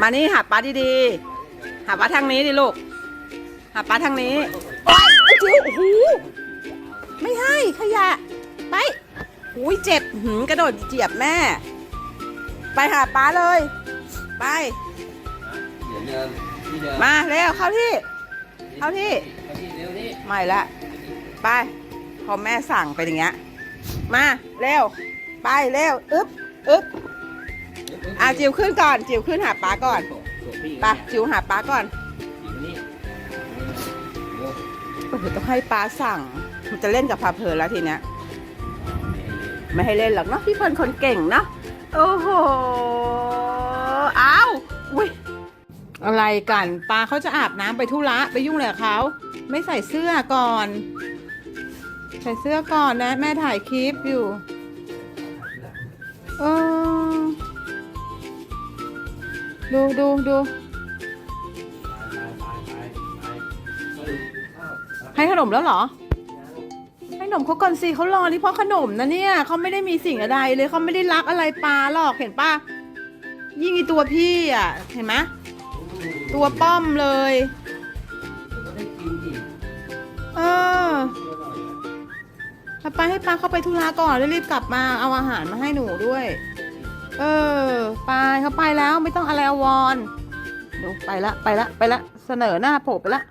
มานี่หาป้าดีๆ หาป้าทางนี้ดิลูก หาป้าทางนี้โอ๊ยไอ้จิ๋วโอ้โหไม่ให้ขยะ ไปอุ้ยเจ็บหืมกระโดดเจียบแม่ ไปหาป้าเลย ไปเดี๋ยวเดินที่เดิมมาเร็วเข้าที่ เข้าที่ เข้าที่เร็วนี่ไม่ละ ไป พอแม่สั่งไปอย่างเงี้ย มา เร็ว ไป เร็ว อึ๊บ อึ๊บ อะจิ๋วขึ้นก่อนจิ๋วขึ้นหาป้าก่อนไปจิ๋วหาป้าก่อนโอ้โหต้องให้ป้าสั่งมันจะเล่นกับพาเพลินแล้วทีเนี้ยไม่ให้เล่นหรอกเนาะพี่เพลินคนเก่งเนาะโอ้โหอ้าวอุ้ยอะไรกันปลาเขาจะอาบน้ำไปธุระไปยุ่งอะไรกับเขาไม่ใส่เสื้อก่อน ใส่เสื้อก่อนนะ แม่ถ่ายคลิปอยู่ เออ ดูดูดูให้ขนมแล้วเหรอ ให้ขนมเขาก่อนสิเขารอนี่เพราะขนมนะเนี่ยเขาไม่ได้มีสิ่งอะไรเลยเขาไม่ได้รักอะไรปลาหรอกเห็นปะยิ่งอีตัวพี่อะเห็นไหมตัวป้อมเลย เออเอาไปให้ปลาเข้าไปธุระก่อนแล้วรีบกลับมาเอาอาหารมาให้หนูด้วย เออ ไปเขาไปแล้วไม่ต้องอะไรอวรณ์ดูไปละไปละไปละเสนอหน้าโผล่ไปละ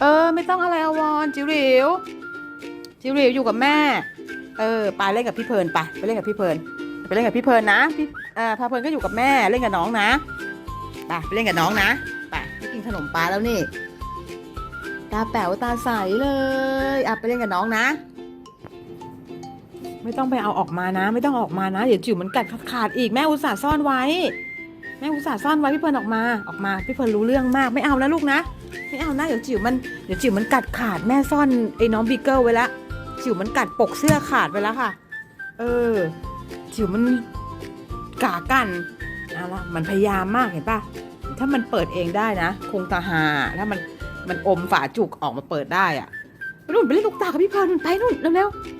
เออ ไม่ต้องอะไรอวรจิ๋วหลิวจิ๋วหลิวอยู่กับแม่ เออไปเล่นกับพี่เพลินไปไปเล่นกับพี่เพลินไปเล่นกับพี่เพลินนะพี่เอ่อพาเพลินก็อยู่กับแม่เล่นกับน้องนะไปไปเล่นกับน้องนะไปไปกินขนมปลาแล้วนี่ตาแป๋วตาใสเลยอะไปเล่นกับน้องนะ ไม่ต้องไปเอาออกมานะ ไม่ต้องออกมานะ เดี๋ยวจิ๋วมันกัดขาดอีกแม่อุตส่าห์ซ่อนไว้ แม่อุตส่าห์ซ่อนไว้พี่เพลินออกมาออกมาพี่เพลินรู้เรื่องมากไม่เอานะลูกนะไม่เอานะเดี๋ยวจิ๋วมันเดี๋ยวจิ๋วมันกัดขาดแม่ซ่อนไอ้น้องบีเกิลไว้ละจิ๋วมันกัดปกเสื้อขาดไปแล้วค่ะ เออ จิ๋วมันกากันเอาละมันพยายามมากเห็นปะถ้ามันเปิดเองได้นะคงตาหาถ้ามันมันอมฝาจุกออกมาเปิดได้อะไปนู่นไปเล่นลูกตากับพี่เพลินไปนู่นเร็วๆ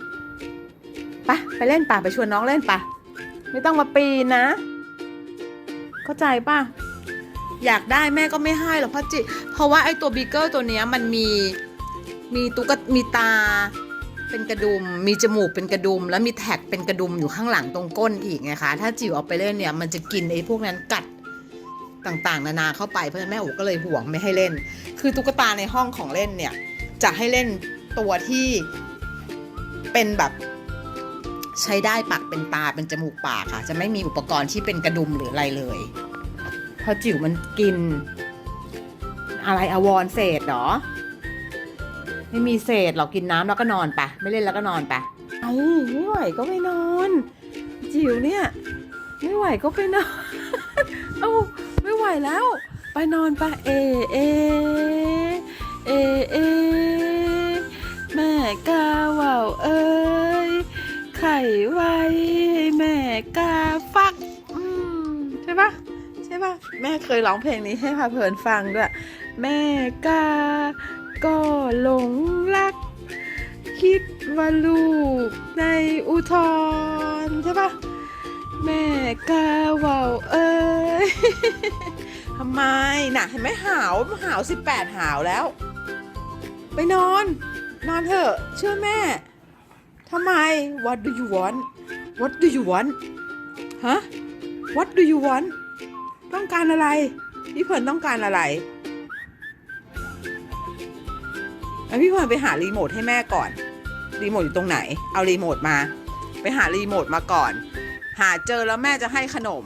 ไปไปเล่นป่ะไปชวนน้องเล่นป่ะ ไม่ต้องมาปีนนะ เข้าใจป่ะ อยากได้แม่ก็ไม่ให้หรอกเพราะจิ เพราะว่าไอ้ตัวบีเกิลตัวเนี้ยมันมีมีตุ๊กตมีตาเป็นกระดุม มีจมูกเป็นกระดุม แล้วมีแท็กเป็นกระดุมอยู่ข้างหลังตรงก้นอีกไงคะ ถ้าจิ๋วเอาไปเล่นเนี่ย มันจะกินไอ้พวกนั้นกัดต่างๆ นานาเข้าไปเพราะฉะนั้นแม่โอูก็เลยห่วงไม่ให้เล่น คือตุ๊กตาในห้องของเล่นเนี่ยจะให้เล่นตัวที่เป็นแบบ ใช้ได้ปากเป็นตาเป็นจมูกปากค่ะ จะไม่มีอุปกรณ์ที่เป็นกระดุมหรืออะไรเลยเพราะจิ๋วมันกิน อะไรอวรเศษเหรอ ไม่มีเศษหรอกกินน้ำแล้วก็นอนไปไม่เล่นแล้วก็นอนไปไอ้ไม่ไหวก็ไปนอน จิ๋วเนี่ย ไม่ไหวก็ไปนอนเอาไม่ไหวแล้ว ไปนอนไปเอเอเอเอแม่กา ปะใช่ปะแม่เคยร้องเพลงนี้ให้พาเพลินฟังด้วย แม่กาก็หลงรัก คิดว่าลูกในอุทธรใช่ปะแม่กาว่าวเอ้ยทำไมน่ะเห็นไหมหาวหาวสิบแปดหาวแล้ว ไปนอน นอนเถอะ เชื่อแม่ทำไม What do you want What do you want ฮะ What do you want ต้องการอะไร พี่เพลินต้องการอะไรแล้วพี่เพลินไปหารีโมทให้แม่ก่อน รีโมทอยู่ตรงไหน เอารีโมทมา ไปหารีโมทมาก่อน หาเจอแล้วแม่จะให้ขนม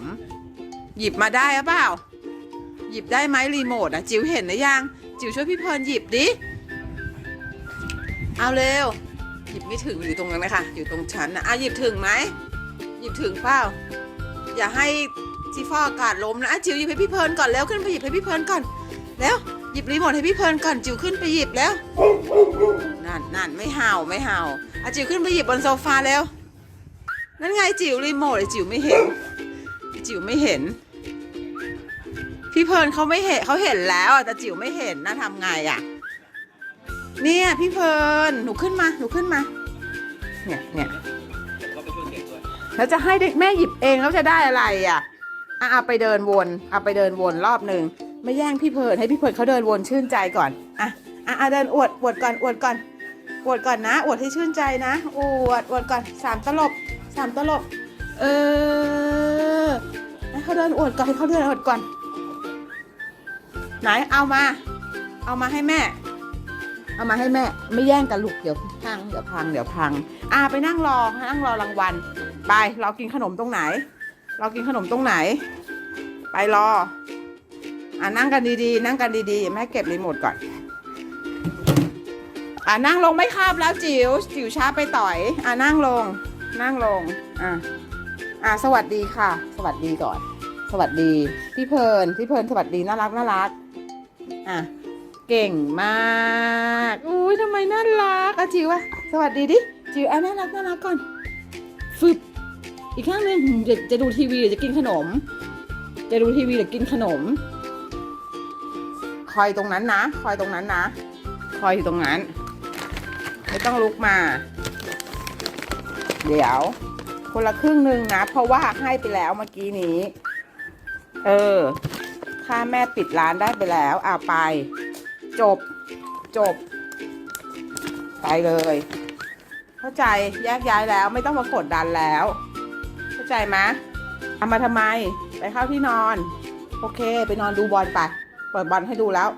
หยิบมาได้หรือเปล่า หยิบได้ไหมรีโมทอะจิ๋วเห็นหรือยัง จิ๋วช่วยพี่เพลินหยิบดิ เอาเร็ว หยิบไม่ถึงอยู่ตรงนั้นเลยค่ะอยู่ตรงชั้นนะอะหยิบถึงไหม หยิบถึงเปล่า อย่าให้จีฟออากาศล้มนะอะจิ๋วหยิบให้พี่เพลินก่อนแล้วขึ้นไปหยิบให้พี่เพลินก่อนแล้วหยิบรีโมทให้พี่เพลินก่อนจิ๋วขึ้นไปหยิบแล้วนั่นนั่นไม่เห่าไม่เห่าอะจิ๋วขึ้นไปหยิบบนโซฟาแล้วนั่นไงจิ๋วรีโมทไอ้จิ๋วไม่เห็น จิ๋วไม่เห็น พี่เพลินเขาไม่เห็นเขาเห็นแล้วอะแต่จิ๋วไม่เห็นนะทำไงอะเนี่ยพี่เพลินหนูขึ้นมาหนูขึ้นมา เนี่ยเนี่ย แล้วจะให้เด็กแม่หยิบเองแล้วจะได้อะไรอะอะเอาไปเดินวนเอาไปเดินวนรอบหนึ่งไม่แย่งพี่เพิร์นให้พี่เพิร์นเขาเดินวนชื่นใจก่อนอะอะอะเดินอวดอวดก่อนอวดก่อนอวดก่อนนะอวดให้ชื่นใจนะอวดอวดก่อนสามตลบสามตลบเออให้เขาเดินอวดก่อนให้เขาเดินอวดก่อน ไหนเอามา เอามาให้แม่ เอามาให้แม่ ไม่แย่งกันลูกเดี๋ยวพังเดี๋ยวพังเดี๋ยวพัง อ่าไปนั่งรอนั่งรอรางวัล ไปเรากินขนมตรงไหน เรากินขนมตรงไหน ไปรออ่านั่งกันดีๆ นั่งกันดีๆแม่เก็บรีโมทก่อนอ่านั่งลงไม่คาบแล้วจิ๋วจิ๋วช้าไปต่อยอ่านั่งลง นั่งลงอ่าอ่าสวัสดีค่ะ สวัสดีก่อน สวัสดีพี่เพลินพี่เพลินสวัสดีน่ารักน่ารักอะเก่งมากอุ้ยทำไมน่ารักอะจิ๋วอะสวัสดีดิจิ๋วอะน่ารักน่ารักก่อนฟึบ อีกข้างหนึ่งจะจะดูทีวีหรือจะกินขนม จะดูทีวีหรือกินขนม คอยตรงนั้นนะ คอยตรงนั้นนะ คอยอยู่ตรงนั้น ไม่ต้องลุกมา เดี๋ยว คนละครึ่งหนึ่งนะ เพราะว่าให้ไปแล้วเมื่อกี้นี้ เออ ค่าแม่ปิดร้านได้ไปแล้วอ่าไป จบ จบ ไปเลย เข้าใจแยกย้ายแล้วไม่ต้องมากดดันแล้ว ใจไหมเอามาทำไม ไปเข้าที่นอน โอเค ไปนอนดูบอลไป เปิดบอลให้ดูแล้ว